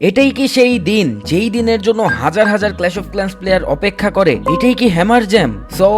এটাই কি সেই দিন, যেই দিনের জন্য হাজার হাজার ক্ল্যাশ অফ ক্ল্যান্স প্লেয়ার অপেক্ষা করে? এটাই কি হ্যামার জ্যাম সো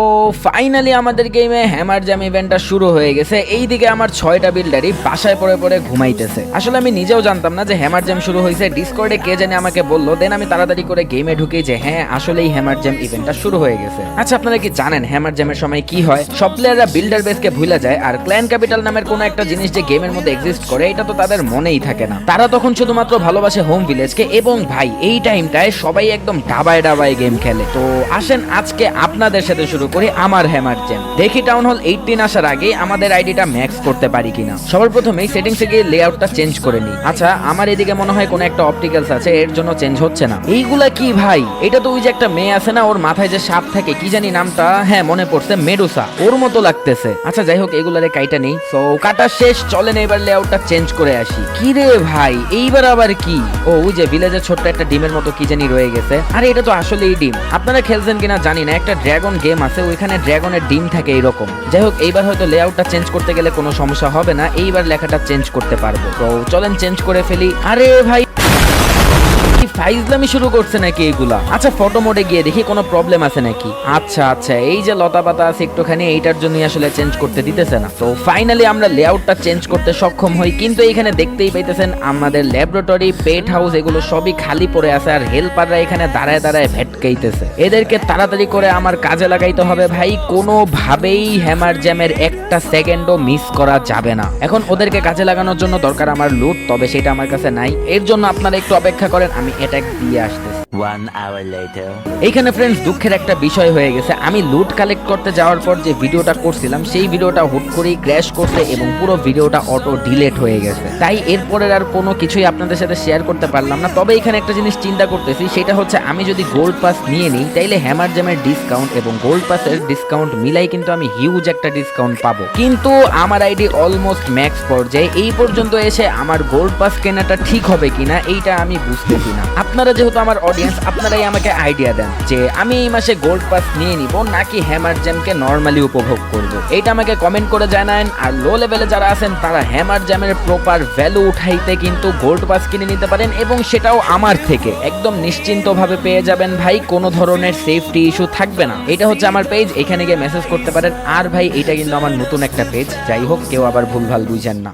ফাইনালি আমাদের গেমে হ্যামার জ্যাম ইভেন্টটা শুরু হয়ে গেছে। এইদিকে আমার ছয়টা বিল্ডারই বাসায় পরে পরে ঘুমাইতেছে। আসলে আমি নিজেও জানতাম না যে হ্যামার জ্যাম শুরু হয়েছে। ডিসকর্ডে কে জানে আমাকে বলল। দেন আমি তাড়াতাড়ি করে গেমে ঢুকে যে হ্যাঁ আসলেই হ্যামার জ্যাম ইভেন্টটা শুরু হয়ে গেছে। আচ্ছা আপনারা কি জানেন হ্যামার জ্যামের সময় কি হয়? সব প্লেয়াররা বিল্ডার বেসকে ভুলে যায় আর ক্ল্যান ক্যাপিটাল নামের কোনো একটা জিনিস যে গেমের মধ্যে এক্সিস্ট করে, এটা তো তাদের মনেই থাকে না। তারা তখন শুধুমাত্র ভালোবাসে হোম ভিলেজকে এবং ভাই, এই টাইমটায় সবাই একদম ডাবায় ডাবায় গেম খেলে। তো আসেন আজকে আপনাদের সাথে শুরু করি আমার হ্যামার জ্যাম দেখি টাউন হল এইটিন আসার আগে আমাদের আইডিটা ম্যাক্স করতে পারি কিনা। সবার প্রথমেই সেটিংসে গিয়ে লেআউটটা চেঞ্জ করে নিই। আচ্ছা আমার এদিকে মনে হয় কোনো একটা অপটিক্যালস আছে, এর জন্য চেঞ্জ হচ্ছে না। এইগুলা কি ভাই? এটা তো ওই যে একটা মেয়ে আছে না, ওর মাথায় যে সাপ থাকে, কি জানি নামটা? হ্যাঁ মনে পড়ছে, মেডুসা। ওর মতো লাগতেছে। আচ্ছা যাই হোক, এগুলারে কাইটা নেই। তো কাটা শেষ, চলেন এবার লেআউটটা চেঞ্জ করে আসি। কি রে ভাই? এইবার আবার কি? ও ওই যে ভিলেজের ছোট্ট একটা ডিমের মতো কি জানি রয়ে গেছে। আরে এটা তো আসলেই ডিম। আপনারা খেলছেন কিনা জানি না, একটা ড্রাগন গেম আছে, ওইখানে ড্রাগনের ডিম থাকে এইরকম। যাই হোক, এইবার হয়তো লেআউটটা চেঞ্জ করতে গেলে কোনো সমস্যা হবে না, এইবার লেখাটা চেঞ্জ করতে পারব। তো চলেন চেঞ্জ করে ফেলি। আরে ভাই! ফাইজলামি শুরু করছে নাকি এগুলা? আচ্ছা ফটো মোডে গিয়ে দেখি, কোনো প্রবলেম আছে নাকি? আচ্ছা আচ্ছা এই যে লতা পাতা আছে একটুখানি, এইটার জন্যই আসলে চেঞ্জ করতে দিতেছে না। তো ফাইনালি আমরা লেআউটটা চেঞ্জ করতে সক্ষম হই, কিন্তু এখানে দেখতেই পাইতেছেন আমাদের ল্যাবরেটরি পেট হাউস এগুলো সবই খালি পড়ে আছে, আর হেল্পাররা এখানে দাঁড়ায় দাঁড়ায় ভেটকাইতেছে। এদেরকে তাড়াতাড়ি করে আমার কাজে লাগাইতে হবে ভাই, কোনোভাবেই হ্যামার জ্যামের একটা সেকেন্ডও মিস করা যাবে না। এখন ওদেরকে কাজে লাগানোর জন্য দরকার আমার লুট তবে সেটা আমার কাছে নাই। এর জন্য আপনারা একটু অপেক্ষা করেন, আমি অ্যাটাক দিয়ে আসতেছি. এইখানে ফ্রেন্ডস দুঃখের একটা বিষয় হয়ে গেছে। আমি লুট কালেক্ট করতে যাওয়ার পর যে ভিডিওটা করছিলাম সেই ভিডিওটা হুট করেই ক্র্যাশ করছে এবং পুরো ভিডিওটা অটো ডিলেট হয়ে গেছে। তাই এরপরের আর কোনো কিছুই আপনাদের সাথে শেয়ার করতে পারলাম না। তবে এখানে একটা জিনিস চিন্তা করতেছি সেটা হচ্ছে আমি যদি গোল্ড পাস নিয়ে নিই তাইলে হ্যামার জ্যামের ডিসকাউন্ট এবং গোল্ড পাসের ডিসকাউন্ট মিলাই কিন্তু আমি হিউজ একটা ডিসকাউন্ট পাবো। কিন্তু আমার আইডি অলমোস্ট ম্যাক্স পর্যায়ে। এই পর্যন্ত এসে আমার গোল্ড পাস কেনাটা ঠিক হবে কিনা এইটা আমি বুঝতেছি না। আপনারা যেহেতু আমার অডিয়েন্স আপনারাই আমাকে আইডিয়া দেন যে আমি এই মাসে গোল্ড পাস নিয়ে নিব নাকি হ্যামার জ্যামকে নর্মালি উপভোগ করব। এইটা আমাকে কমেন্ট করে জানান। আর লো লেভেলে যারা আছেন, তারা হ্যামার জ্যামের প্রপার ভ্যালু উঠাইতে কিন্তু গোল্ড পাস কিনে নিতে পারেন এবং সেটাও আমার থেকে। একদম নিশ্চিন্তভাবে পেয়ে যাবেন ভাই, কোনো ধরনের সেফটি ইস্যু থাকবে না। এটা হচ্ছে আমার পেজ এখানে গিয়ে মেসেজ করতে পারেন। আর ভাই এটা কিন্তু আমার নতুন একটা পেজ যাই হোক, কেউ আবার ভুলভাল বুঝেন না।